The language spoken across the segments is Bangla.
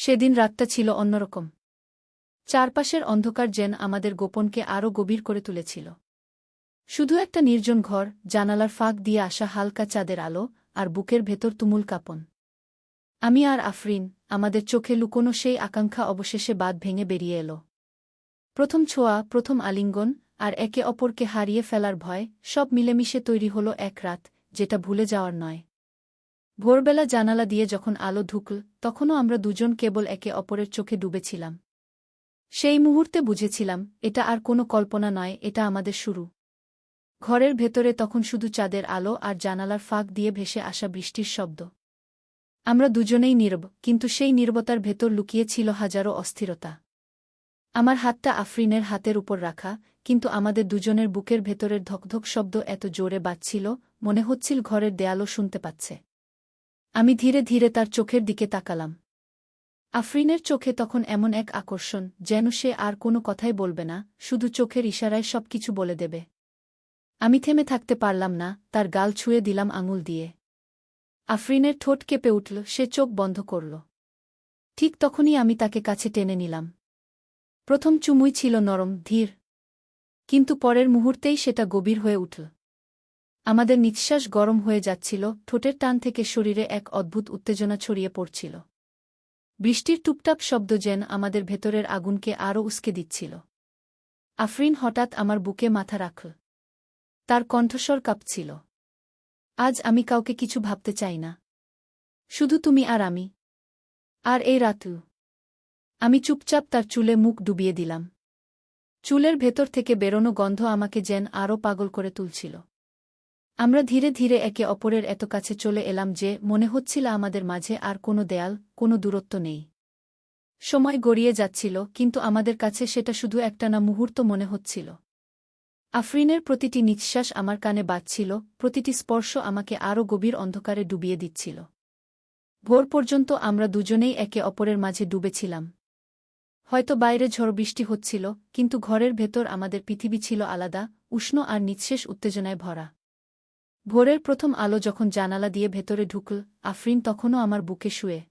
সেদিন রাতটা ছিল অন্যরকম। চারপাশের অন্ধকার যেন আমাদের গোপনকে আরও গভীর করে তুলেছিল। শুধু একটা নির্জন ঘর, জানালার ফাঁক দিয়ে আসা হালকা চাঁদের আলো, আর বুকের ভেতর তুমুল কাঁপন। আমি আর আফরিন, আমাদের চোখে লুকোনো সেই আকাঙ্ক্ষা অবশেষে বাদ ভেঙে বেরিয়ে এলো। প্রথম ছোঁয়া, প্রথম আলিঙ্গন, আর একে অপরকে হারিয়ে ফেলার ভয়, সব মিলেমিশে তৈরি হলো এক রাত, যেটা ভুলে যাওয়ার নয়। ভোরবেলা জানালা দিয়ে যখন আলো ঢুকল, তখনও আমরা দুজন কেবল একে অপরের চোখে ডুবেছিলাম। সেই মুহূর্তে বুঝেছিলাম, এটা আর কোনো কল্পনা নয়, এটা আমাদের শুরু। ঘরের ভেতরে তখন শুধু চাঁদের আলো আর জানালার ফাঁক দিয়ে ভেসে আসা বৃষ্টির শব্দ। আমরা দুজনেই নীরব, কিন্তু সেই নীরবতার ভেতর লুকিয়েছিল হাজারো অস্থিরতা। আমার হাতটা আফরিনের হাতের উপর রাখা, কিন্তু আমাদের দুজনের বুকের ভেতরের ধকধক শব্দ এত জোরে বাজছিল, মনে হচ্ছিল ঘরের দেয়ালও শুনতে পাচ্ছে। আমি ধীরে ধীরে তার চোখের দিকে তাকালাম। আফরিনের চোখে তখন এমন এক আকর্ষণ, যেন সে আর কোনো কথাই বলবে না, শুধু চোখের ইশারায় সব কিছু বলে দেবে। আমি থেমে থাকতে পারলাম না, তার গাল ছুঁয়ে দিলাম আঙুল দিয়ে। আফরিনের ঠোঁট কেঁপে উঠল, সে চোখ বন্ধ করল। ঠিক তখনই আমি তাকে কাছে টেনে নিলাম। প্রথম চুমুই ছিল নরম, ধীর। কিন্তু পরের মুহূর্তেই সেটা গভীর হয়ে উঠল। আমাদের নিঃশ্বাস গরম হয়ে যাচ্ছিল, ঠোঁটের টান থেকে শরীরে এক অদ্ভুত উত্তেজনা ছড়িয়ে পড়ছিল। বৃষ্টির টুপটাপ শব্দ যেন আমাদের ভেতরের আগুনকে আরও উস্কে দিচ্ছিল। আফরিন হঠাৎ আমার বুকে মাথা রাখল। তার কণ্ঠস্বর কাঁপছিল। আজ আমি কাউকে কিছু ভাবতে চাই না। শুধু তুমি আর আমি। আর এই রাতু। আমি চুপচাপ তার চুলে মুখ ডুবিয়ে দিলাম। চুলের ভেতর থেকে বেরোনো গন্ধ আমাকে যেন আরও পাগল করে তুলছিল। আমরা ধীরে ধীরে একে অপরের এত কাছে চলে এলাম যে মনে হচ্ছিল আমাদের মাঝে আর কোনো দেয়াল, কোনো দূরত্ব নেই। সময় গড়িয়ে যাচ্ছিল, কিন্তু আমাদের কাছে সেটা শুধু একটা না মুহূর্ত মনে হচ্ছিল। আফরিনের প্রতিটি নিঃশ্বাস আমার কানে বাজছিল, প্রতিটি স্পর্শ আমাকে আরও গভীর অন্ধকারে ডুবিয়ে দিচ্ছিল। ভোর পর্যন্ত আমরা দুজনেই একে অপরের মাঝে ডুবেছিলাম। হয়তো বাইরে ঝড় বৃষ্টি হচ্ছিল, কিন্তু ঘরের ভেতর আমাদের পৃথিবী ছিল আলাদা, উষ্ণ আর নিঃশেষ উত্তেজনায় ভরা। ভোরের প্রথম আলো যখন জানালা দিয়ে ভেতরে ঢুকল, আফরিন তখনও আমার বুকে শুয়ে।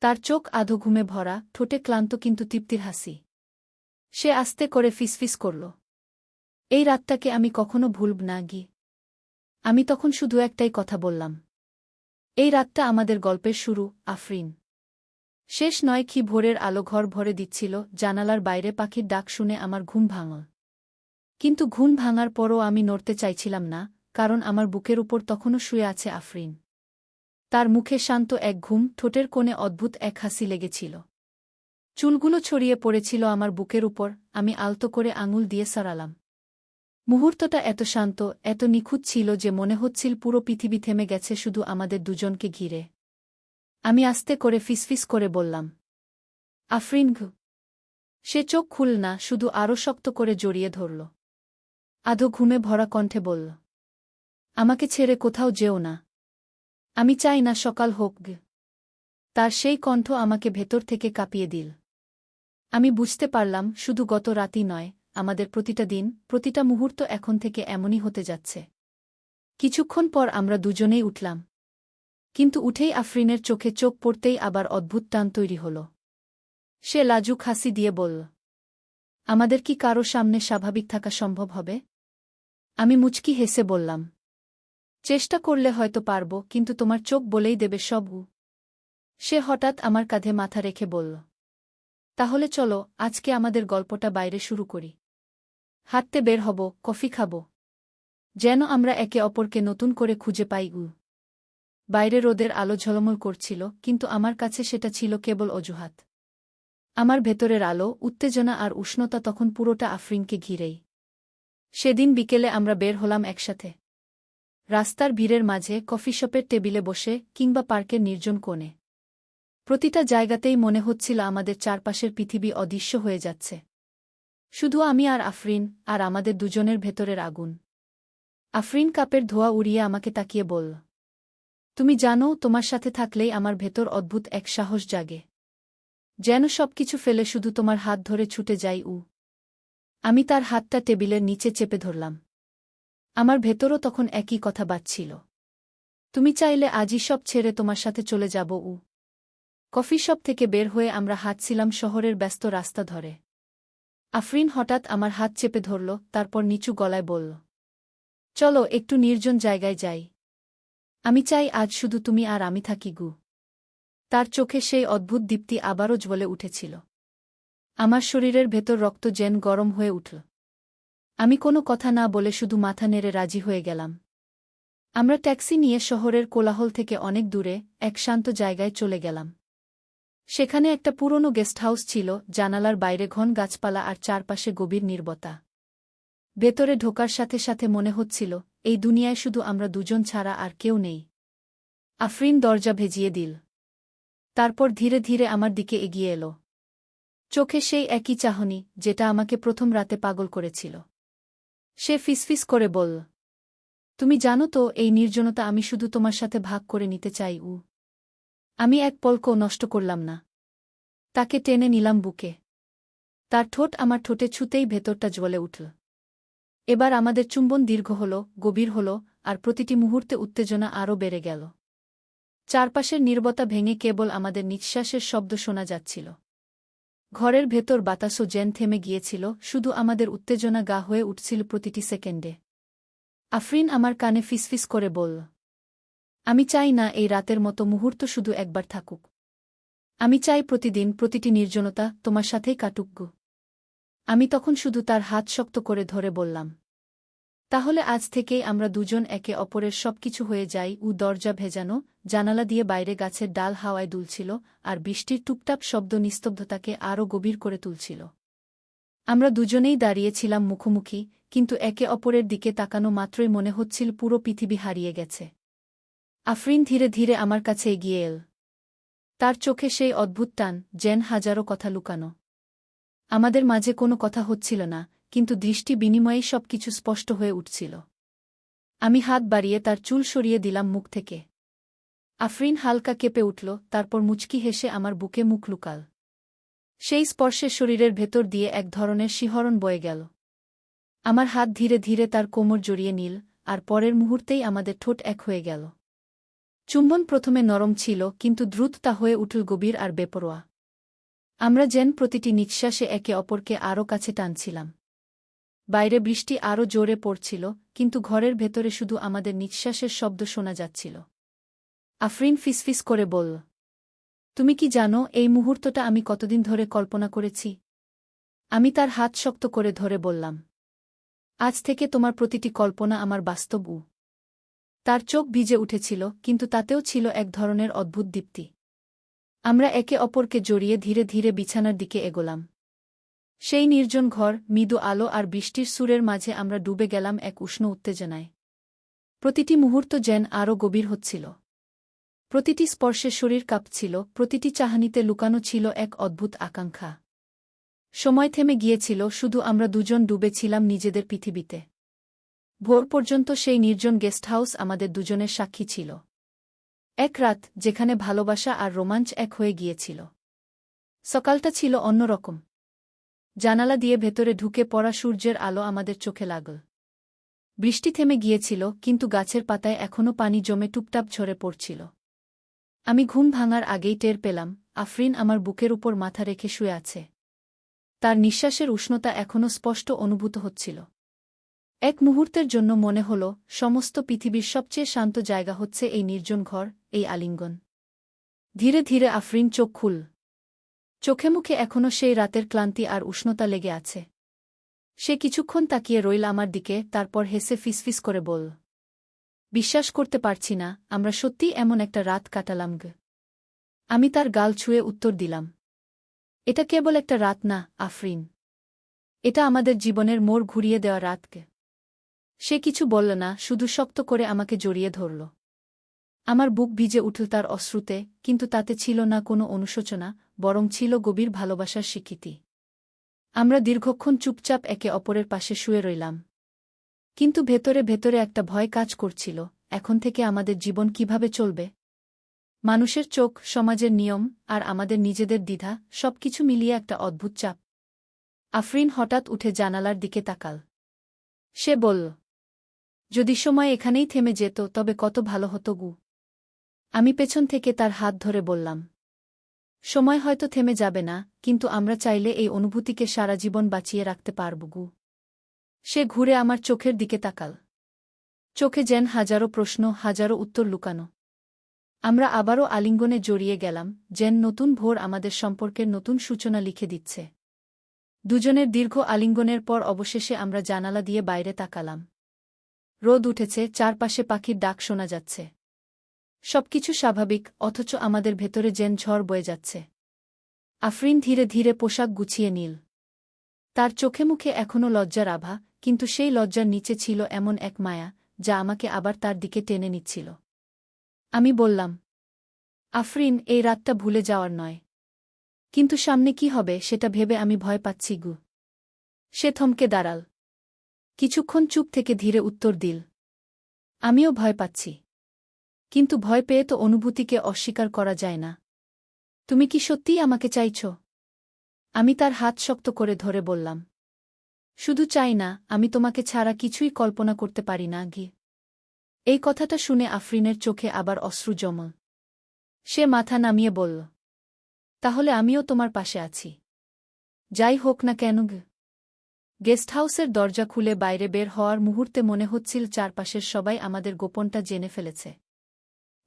তার চোখ আধো ঘুমে ভরা, ঠোঁটে ক্লান্ত কিন্তু তৃপ্তির হাসি। সে আস্তে করে ফিসফিস করল। এই রাতটাকে আমি কখনো ভুলব না, গি। আমি তখন শুধু একটাই কথা বললাম। এই রাতটা আমাদের গল্পের শুরু, আফরিন। শেষ নয় কি ভোরের আলো ঘর ভরে দিচ্ছিল, জানালার বাইরে পাখির ডাক শুনে আমার ঘুম ভাঙল। কিন্তু ঘুম ভাঙার পরও আমি নড়তে চাইছিলাম না কারণ আমার বুকের উপর তখনও শুয়ে আছে আফরিন। তার মুখে শান্ত এক ঘুম, ঠোঁটের কোণে অদ্ভুত এক হাসি লেগেছিল। চুলগুলো ছড়িয়ে পড়েছিল আমার বুকের উপর, আমি আলতো করে আঙুল দিয়ে সরালাম। মুহূর্তটা এত শান্ত, এত নিখুঁত ছিল যে মনে হচ্ছিল পুরো পৃথিবী থেমে গেছে শুধু আমাদের দুজনকে ঘিরে। আমি আস্তে করে ফিসফিস করে বললাম, আফরিন ঘু সে চোখ খুল না, শুধু আরও শক্ত করে জড়িয়ে ধরল। আধো ঘুমে ভরা কণ্ঠে বলল আমাকে ছেড়ে কোথাও যেও না। আমি চাই না সকাল হোক তার সেই কণ্ঠ আমাকে ভেতর থেকে কাঁপিয়ে দিল। আমি বুঝতে পারলাম, শুধু গত রাতই নয়, আমাদের প্রতিটা দিন, প্রতিটা মুহূর্ত এখন থেকে এমনই হতে যাচ্ছে। কিছুক্ষণ পর আমরা দুজনেই উঠলাম। কিন্তু উঠেই আফরিনের চোখে চোখ পড়তেই আবার অদ্ভুত টান তৈরি হল। সে লাজুক হাসি দিয়ে বলল, আমাদের কি কারও সামনে স্বাভাবিক থাকা সম্ভব হবে? আমি মুচকি হেসে বললাম চেষ্টা করলে হয়তো পারব, কিন্তু তোমার চোখ বলেই দেবে সব উ সে হঠাৎ আমার কাঁধে মাথা রেখে বলল, তাহলে চলো, আজকে আমাদের গল্পটা বাইরে শুরু করি। হাঁটতে বের হব, কফি খাব। যেন আমরা একে অপরকে নতুন করে খুঁজে পাই উ বাইরে রোদের আলো ঝলমল করছিল, কিন্তু আমার কাছে সেটা ছিল কেবল অজুহাত। আমার ভেতরের আলো, উত্তেজনা আর উষ্ণতা তখন পুরোটা আফরিনকে ঘিরেই। সেদিন বিকেলে আমরা বের হলাম একসাথে। রাস্তার ভিড়ের মাঝে কফি শপের টেবিলে বসে কিংবা পার্কের নির্জন কোণে। প্রতিটা জায়গাতেই মনে হচ্ছিল আমাদের চারপাশের পৃথিবী অদৃশ্য হয়ে যাচ্ছে। শুধু আমি আর আফরিন আর আমাদের দুজনের ভেতরের আগুন। আফরিন কাপের ধোয়া উড়িয়ে আমাকে তাকিয়ে বলল, তুমি জানো, তোমার সাথে থাকলেই আমার ভেতর অদ্ভুত এক সাহস জাগে। যেন সবকিছু ফেলে শুধু তোমার হাত ধরে ছুটে যাই, উ। আমি তার হাতটা টেবিলের নিচে চেপে ধরলাম। আমার ভেতরও তখন একই কথা বাজছিল। তুমি চাইলে আজই সব ছেড়ে তোমার সাথে চলে যাব, উ। কফি শপ থেকে বের হয়ে আমরা হাঁটছিলাম শহরের ব্যস্ত রাস্তা ধরে। আফরিন হঠাৎ আমার হাত চেপে ধরল, তারপর নিচু গলায় বলল, চলো, একটু নির্জন জায়গায় যাই। আমি চাই আজ শুধু তুমি আর আমি থাকি, গু। তার চোখে সেই অদ্ভুত দীপ্তি আবারও জ্বলে উঠেছিল। আমার শরীরের ভেতর রক্ত জেন গরম হয়ে উঠল। আমি কোনো কথা না বলে শুধু মাথা নেড়ে রাজি হয়ে গেলাম। আমরা ট্যাক্সি নিয়ে শহরের কোলাহল থেকে অনেক দূরে, এক শান্ত জায়গায় চলে গেলাম। সেখানে একটা পুরনো গেস্ট হাউস ছিল, জানালার বাইরে ঘন গাছপালা আর চারপাশে গভীর নির্বতা। ভেতরে ঢোকার সাথে সাথে মনে হচ্ছিল, এই দুনিয়ায় শুধু আমরা দুজন ছাড়া আর কেউ নেই। আফরিন দরজা ভেজিয়ে দিল। তারপর ধীরে ধীরে আমার দিকে এগিয়ে এলো। চোখে সেই একই চাহনি, যেটা আমাকে প্রথম রাতে পাগল করেছিল। সে ফিসফিস করে বলল তুমি জানো তো, এই নির্জনতা আমি শুধু তোমার সাথে ভাগ করে নিতে চাই, উ। আমি এক পলকও নষ্ট করলাম না। তাকে টেনে নিলাম বুকে। তার ঠোঁট আমার ঠোঁটে ছুতেই ভেতরটা জ্বলে উঠল। এবার আমাদের চুম্বন দীর্ঘ হল, গভীর হল, আর প্রতিটি মুহূর্তে উত্তেজনা আরও বেড়ে গেল। চারপাশের নির্বতা ভেঙে কেবল আমাদের নিঃশ্বাসের শব্দ শোনা যাচ্ছিল। ঘরের ভেতর বাতাসও জেন থেমে গিয়েছিল, শুধু আমাদের উত্তেজনা গা হয়ে উঠছিল প্রতিটি সেকেন্ডে। আফরিন আমার কানে ফিসফিস করে বলল, আমি চাই না এই রাতের মতো মুহূর্ত শুধু একবার থাকুক। আমি চাই প্রতিদিন প্রতিটি নির্জনতা তোমার সাথেই কাটুক আমি তখন শুধু তার হাত শক্ত করে ধরে বললাম তাহলে আজ থেকেই আমরা দুজন একে অপরের সবকিছু হয়ে যাই, উ দরজা ভেজানো, জানালা দিয়ে বাইরে গাছের ডাল হাওয়ায় দুলছিল, আর বৃষ্টির টুপটাপ শব্দ নিস্তব্ধতাকে আরও গভীর করে তুলছিল। আমরা দুজনেই দাঁড়িয়েছিলাম মুখোমুখি, কিন্তু একে অপরের দিকে তাকানো মাত্রই মনে হচ্ছিল পুরো পৃথিবী হারিয়ে গেছে। আফরিন ধীরে ধীরে আমার কাছে এগিয়ে এল। তার চোখে সেই অদ্ভুত টান জেন হাজারো কথা লুকানো। আমাদের মাঝে কোনো কথা হচ্ছিল না কিন্তু দৃষ্টি বিনিময়েই সব কিছু স্পষ্ট হয়ে উঠছিল। আমি হাত বাড়িয়ে তার চুল সরিয়ে দিলাম মুখ থেকে। আফরিন হালকা কেঁপে উঠল, তারপর মুচকি হেসে আমার বুকে মুখ লুকাল। সেই স্পর্শে শরীরের ভেতর দিয়ে এক ধরনের শিহরণ বয়ে গেল। আমার হাত ধীরে ধীরে তার কোমর জড়িয়ে নিল, আর পরের মুহূর্তেই আমাদের ঠোঁট এক হয়ে গেল। চুম্বন প্রথমে নরম ছিল, কিন্তু দ্রুত তা হয়ে উঠল গভীর আর বেপরোয়া। আমরা যেন প্রতিটি নিঃশ্বাসে একে অপরকে আরও কাছে টানছিলাম। বাইরে বৃষ্টি আরও জোরে পড়ছিল, কিন্তু ঘরের ভেতরে শুধু আমাদের নিঃশ্বাসের শব্দ শোনা যাচ্ছিল। আফরিন ফিসফিস করে বলল, তুমি কি জানো এই মুহূর্তটা আমি কতদিন ধরে কল্পনা করেছি? আমি তার হাত শক্ত করে ধরে বললাম, আজ থেকে তোমার প্রতিটি কল্পনা আমার বাস্তব উ। তার চোখ ভিজে উঠেছিল, কিন্তু তাতেও ছিল এক ধরনের অদ্ভুত দীপ্তি। আমরা একে অপরকে জড়িয়ে ধীরে ধীরে বিছানার দিকে এগোলাম। সেই নির্জন ঘর, মৃদু আলো আর বৃষ্টির সুরের মাঝে আমরা ডুবে গেলাম এক উষ্ণ উত্তেজনায়। প্রতিটি মুহূর্ত যেন আরও গভীর হচ্ছিল। প্রতিটি স্পর্শে শরীর কাঁপছিল, প্রতিটি চাহানিতে লুকানো ছিল এক অদ্ভুত আকাঙ্ক্ষা। সময় থেমে গিয়েছিল, শুধু আমরা দুজন ডুবেছিলাম নিজেদের পৃথিবীতে। ভোর পর্যন্ত সেই নির্জন গেস্ট হাউস আমাদের দুজনের সাক্ষী ছিল। এক রাত, যেখানে ভালোবাসা আর রোমাঞ্চ এক হয়ে গিয়েছিল। সকালটা ছিল অন্যরকম। জানালা দিয়ে ভেতরে ঢুকে পড়া সূর্যের আলো আমাদের চোখে লাগল। বৃষ্টি থেমে গিয়েছিল, কিন্তু গাছের পাতায় এখনও পানি জমে টুপটাপ ঝরে পড়ছিল। আমি ঘুম ভাঙার আগেই টের পেলাম, আফরিন আমার বুকের উপর মাথা রেখে শুয়ে আছে। তার নিঃশ্বাসের উষ্ণতা এখনও স্পষ্ট অনুভূত হচ্ছিল। এক মুহূর্তের জন্য মনে হল, সমস্ত পৃথিবীর সবচেয়ে শান্ত জায়গা হচ্ছে এই নির্জন ঘর, এই আলিঙ্গন। ধীরে ধীরে আফরিন চোখ খুল চোখে মুখে এখনও সেই রাতের ক্লান্তি আর উষ্ণতা লেগে আছে। সে কিছুক্ষণ তাকিয়ে রইল আমার দিকে, তারপর হেসে ফিসফিস করে বল, বিশ্বাস করতে পারছি না, আমরা সত্যি এমন একটা রাত কাটালাম গ। আমি তার গাল ছুঁয়ে উত্তর দিলাম, এটা কেবল একটা রাত না, আফরিন। এটা আমাদের জীবনের মোড় ঘুরিয়ে দেওয়া রাতকে সে কিছু বলল না, শুধু শক্ত করে আমাকে জড়িয়ে ধরল। আমার বুক ভিজে উঠল তার অশ্রুতে, কিন্তু তাতে ছিল না কোনো অনুশোচনা বরং ছিল গভীর ভালোবাসার স্বীকৃতি। আমরা দীর্ঘক্ষণ চুপচাপ একে অপরের পাশে শুয়ে রইলাম। কিন্তু ভেতরে ভেতরে একটা ভয় কাজ করছিল, এখন থেকে আমাদের জীবন কীভাবে চলবে? মানুষের চোখ, সমাজের নিয়ম, আর আমাদের নিজেদের দ্বিধা, সবকিছু মিলিয়ে একটা অদ্ভুত চাপ। আফরিন হঠাৎ উঠে জানালার দিকে তাকাল। সে বলল, যদি সময় এখানেই থেমে যেত, তবে কত ভালো হতো গু। আমি পেছন থেকে তার হাত ধরে বললাম সময় হয়তো থেমে যাবে না, কিন্তু আমরা চাইলে এই অনুভূতিকে সারা জীবন বাঁচিয়ে রাখতে পারব গু। সে ঘুরে আমার চোখের দিকে তাকাল। চোখে যেন হাজারো প্রশ্ন, হাজারো উত্তর লুকানো। আমরা আবারও আলিঙ্গনে জড়িয়ে গেলাম, যেন নতুন ভোর আমাদের সম্পর্কের নতুন সূচনা লিখে দিচ্ছে। দুজনের দীর্ঘ আলিঙ্গনের পর অবশেষে আমরা জানালা দিয়ে বাইরে তাকালাম। রোদ উঠেছে, চারপাশে পাখির ডাক শোনা যাচ্ছে। সবকিছু স্বাভাবিক, অথচ আমাদের ভেতরে যেন ঝড় বয়ে যাচ্ছে। আফরিন ধীরে ধীরে পোশাক গুছিয়ে নীল। তার চোখে মুখে এখনও লজ্জার আভা, কিন্তু সেই লজ্জার নিচে ছিল এমন এক মায়া, যা আমাকে আবার তার দিকে টেনে নিচ্ছিল। আমি বললাম, আফরিন, এই রাতটা ভুলে যাওয়ার নয়। কিন্তু সামনে কি হবে সেটা ভেবে আমি ভয় পাচ্ছি গু। সে থমকে দাঁড়াল। কিছুক্ষণ চুপ থেকে ধীরে উত্তর দিল, আমিও ভয় পাচ্ছি। কিন্তু ভয় পেয়ে তো অনুভূতিকে অস্বীকার করা যায় না। তুমি কি সত্যিই আমাকে চাইছ? আমি তার হাত শক্ত করে ধরে বললাম। শুধু চাই না, আমি তোমাকে ছাড়া কিছুই কল্পনা করতে পারি না গি এই কথাটা শুনে আফরিনের চোখে আবার অশ্রু জমল সে মাথা নামিয়ে বলল, তাহলে আমিও তোমার পাশে আছি। যাই হোক না কেন গেস্ট হাউসের দরজা খুলে বাইরে বের হওয়ার মুহূর্তে মনে হচ্ছিল চারপাশের সবাই আমাদের গোপনটা জেনে ফেলেছে।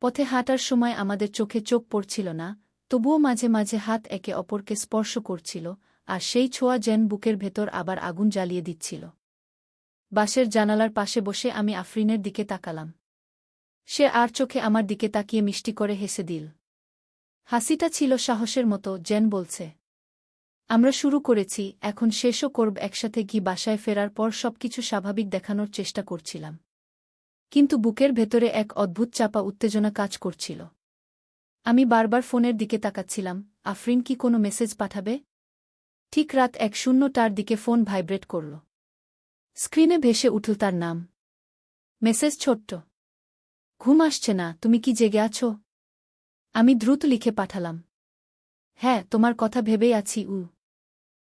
পথে হাঁটার সময় আমাদের চোখে চোখ পড়ছিল না, তবুও মাঝে মাঝে হাত একে অপরকে স্পর্শ করছিল, আর সেই ছোঁয়া যেন বুকের ভেতর আবার আগুন জ্বালিয়ে দিচ্ছিল। বাসের জানালার পাশে বসে আমি আফরিনের দিকে তাকালাম। সে আর চোখে আমার দিকে তাকিয়ে মিষ্টি করে হেসে দিল। হাসিটা ছিল সাহসের মতো জেন বলছে, আমরা শুরু করেছি, এখন শেষও করব, একসাথে গি বাসায় ফেরার পর সবকিছু স্বাভাবিক দেখানোর চেষ্টা করছিলাম। কিন্তু বুকের ভেতরে এক অদ্ভুত চাপা উত্তেজনা কাজ করছিল। আমি বারবার ফোনের দিকে তাকাচ্ছিলাম, আফরিন কি কোনো মেসেজ পাঠাবে? ঠিক রাত এক শূন্যটার দিকে ফোন ভাইব্রেট করল। স্ক্রিনে ভেসে উঠল তার নাম। মেসেজ ছোট্ট। ঘুম আসছে না, তুমি কি জেগে আছো? আমি দ্রুত লিখে পাঠালাম। হ্যাঁ তোমার কথা ভেবেই আছি, উ।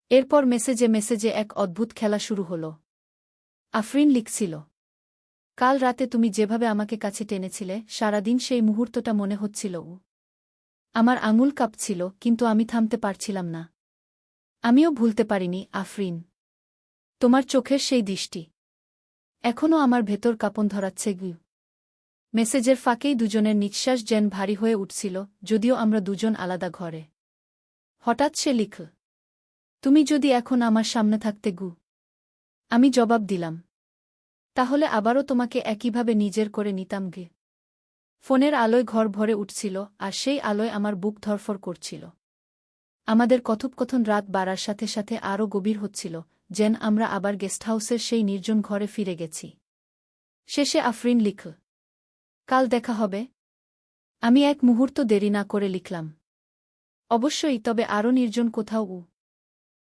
এরপর মেসেজে মেসেজে এক অদ্ভুত খেলা শুরু হল। আফরিন লিখছিল কাল রাতে তুমি যেভাবে আমাকে কাছে টেনেছিলে, সারাদিন সেই মুহূর্তটা মনে হচ্ছিল আমার আঙুল কাঁপছিল, কিন্তু আমি থামতে পারছিলাম না। আমিও ভুলতে পারিনি, আফরিন। তোমার চোখের সেই দৃষ্টি। এখনও আমার ভেতর কাপন ধরাচ্ছে গু মেসেজের ফাঁকেই দুজনের নিঃশ্বাস যেন ভারী হয়ে উঠছিল, যদিও আমরা দুজন আলাদা ঘরে। হঠাৎ সে লিখ, তুমি যদি এখন আমার সামনে থাকতে গু আমি জবাব দিলাম তাহলে আবারও তোমাকে একইভাবে নিজের করে নিতাম গে। ফোনের আলোয় ঘর ভরে উঠছিল, আর সেই আলোয় আমার বুক ধরফর করছিল। আমাদের কথোপকথন রাত বাড়ার সাথে সাথে আরও গভীর হচ্ছিল, যেন আমরা আবার গেস্ট হাউসের সেই নির্জন ঘরে ফিরে গেছি। শেষে আফরিন লিখল, কাল দেখা হবে। আমি এক মুহূর্ত দেরি না করে লিখলাম। অবশ্যই তবে আরও নির্জন কোথাও উ